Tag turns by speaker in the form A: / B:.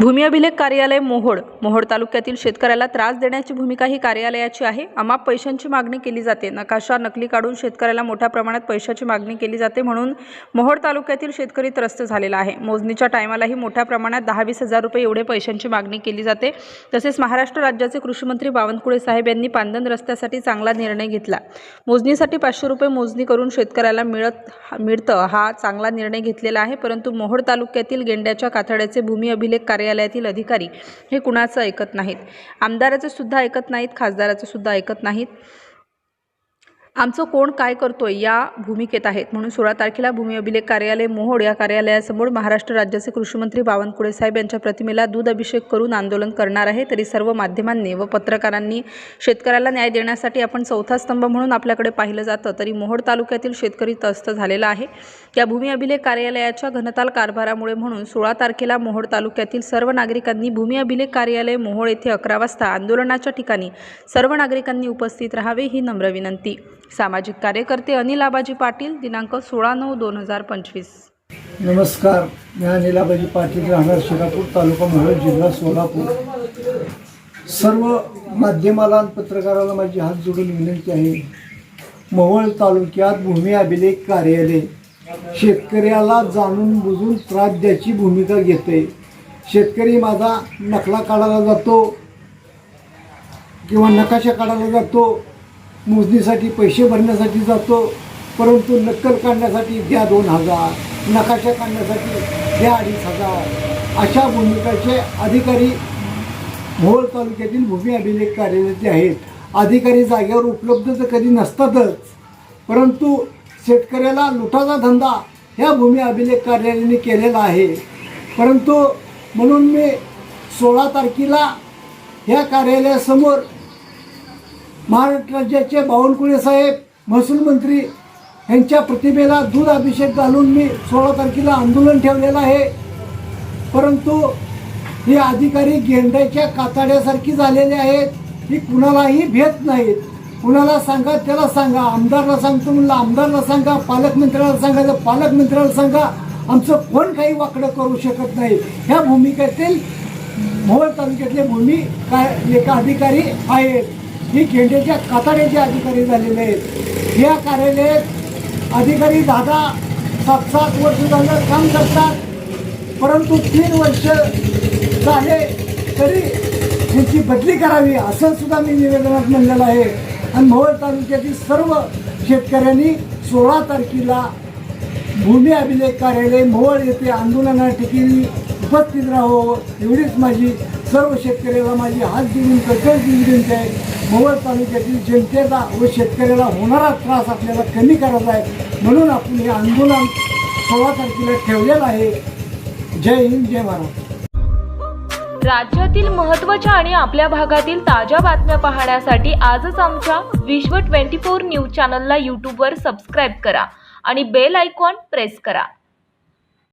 A: भूमी अभिलेख कार्यालय मोहोळ. मोहोड तालुक्यातील शेतकऱ्याला त्रास देण्याची भूमिका ही कार्यालयाची आहे. अमाप पैशांची मागणी केली जाते. नकाशा नकली काढून शेतकऱ्याला मोठ्या प्रमाणात पैशाची मागणी केली जाते म्हणून मोहोड तालुक्यातील शेतकरी त्रस्त झालेला आहे. मोजणीच्या टायमालाही मोठ्या प्रमाणात दहा वीस हजार रुपये एवढे पैशांची मागणी केली जाते. तसेच महाराष्ट्र राज्याचे कृषीमंत्री बावनकुळे साहेब यांनी पांदन रस्त्यासाठी चांगला निर्णय घेतला. मोजणीसाठी पाचशे रुपये मोजणी करून शेतकऱ्याला मिळत मिळतं हा चांगला निर्णय घेतलेला आहे. परंतु मोहोड तालुक्यातील गेंड्याच्या कातड्याचे भूमी अभिलेख कार्यालयातील अधिकारी हे कुणाचं ऐकत नाहीत? आमदाराचं सुद्धा ऐकत नाहीत खासदाराचं सुद्धा ऐकत नाहीत. आमचं कोण काय करतोय या भूमिकेत आहेत. म्हणून सोळा तारखेला भूमी अभिलेख कार्यालय मोहोड या कार्यालयासमोर महाराष्ट्र राज्याचे कृषीमंत्री बावनकुळे साहेब यांच्या प्रतिमेला दूध अभिषेक करून आंदोलन करणार आहे. तरी सर्व माध्यमांनी व पत्रकारांनी शेतकऱ्याला न्याय देण्यासाठी आपण चौथा स्तंभ म्हणून आपल्याकडे पाहिलं जातं तरी मोहोड तालुक्यातील शेतकरी तस्त झालेला आहे. या भूमी अभिलेख कार्यालयाच्या घनताल कारभारामुळे म्हणून सोळा तारखेला मोहोड तालुक्यातील सर्व नागरिकांनी भूमी अभिलेख कार्यालय मोहोळ येथे अकरा वाजता आंदोलनाच्या ठिकाणी सर्व नागरिकांनी उपस्थित राहावे ही नम्र विनंती. सामाजिक कार्यकर्ते अनिल आबाजी पाटील दिनांक सोळा नऊ दोन हजार पंचवीस.
B: नमस्कार मी अनिलाबाजी पाटील राहणार शिरापूर तालुका मोहोळ जिल्हा सोलापूर. सर्व माध्यमाला आणि पत्रकाराला माझी हात जोडून विनंती आहे. मोहोळ तालुक्यात भूमी अभिलेख कार्यालय शेतकऱ्याला जाणून बुजून त्रास द्यायची भूमिका घेते. शेतकरी माझा नकला काढायला जातो किंवा नकाशा काढायला जातो. मोजणीसाठी पैसे भरण्यासाठी जातो परंतु नक्कल काढण्यासाठी द्या दोन हजार नकाशा काढण्यासाठी द्या अडीच हजार. अशा भूमिकाचे अधिकारी भोर तालुक्यातील भूमी अभिलेख कार्यालयाचे आहेत. अधिकारी जागेवर उपलब्ध तर कधी नसतातच परंतु शेतकऱ्याला लुटाचा धंदा ह्या भूमी अभिलेख कार्यालयाने केलेला आहे. परंतु म्हणून मी सोळा तारखेला ह्या कार्यालयासमोर महाराष्ट्र राज्याचे बावनकुळे साहेब महसूल मंत्री यांच्या प्रतिमेला दूध अभिषेक घालून मी सोळा तारखेला आंदोलन ठेवलेलं आहे. परंतु हे अधिकारी गेंड्याच्या कातड्यासारखी झालेले आहेत. ही कुणालाही भेट नाहीत. कुणाला सांगा त्याला सांगा. आमदारला सांगतो म्हणलं आमदारला सांगा. पालकमंत्र्याला सांगायचं पालकमंत्र्याला सांगा आमचं कोण काही वाकडं करू शकत नाही. ह्या भूमिकेतील मोहोळ तालुक्यातले भूमी काय एक अधिकारी आहेत. ही खेंड्याच्या कातड्याचे अधिकारी झालेले आहेत. या कार्यालयात अधिकारी दादा सात सात वर्ष झालं काम करतात. परंतु तीन वर्ष झाले तरी त्यांची बदली करावी असं सुद्धा मी निवेदनात म्हणलेलं आहे. आणि मोहोळ तालुक्यातील सर्व शेतकऱ्यांनी सोळा तारखेला भूमी अभिलेख कार्यालय मोहोळ येथे आंदोलना ठिकाणी उपस्थित राहावं एवढीच माझी सर्व शेतकऱ्याला माझी हात जोडून कळकळ विनंती आहे मोहोळ तालुक्यातील जनतेचा व शेतकऱ्याला होणारा त्रास आपल्याला कमी करायचा आहे. म्हणून आपण हे आंदोलन सोळा तारखेला ठेवलेलं आहे. जय हिंद जय महाराष्ट्र
C: राज्यातील महत्त्वाच्या आणि आपल्या भागातील ताज्या बातम्या पाहण्यासाठी आजच आमच्या विश्व 24 न्यूज चॅनलला यूट्यूबवर सबस्क्राईब करा आणि बेल आयकॉन प्रेस करा.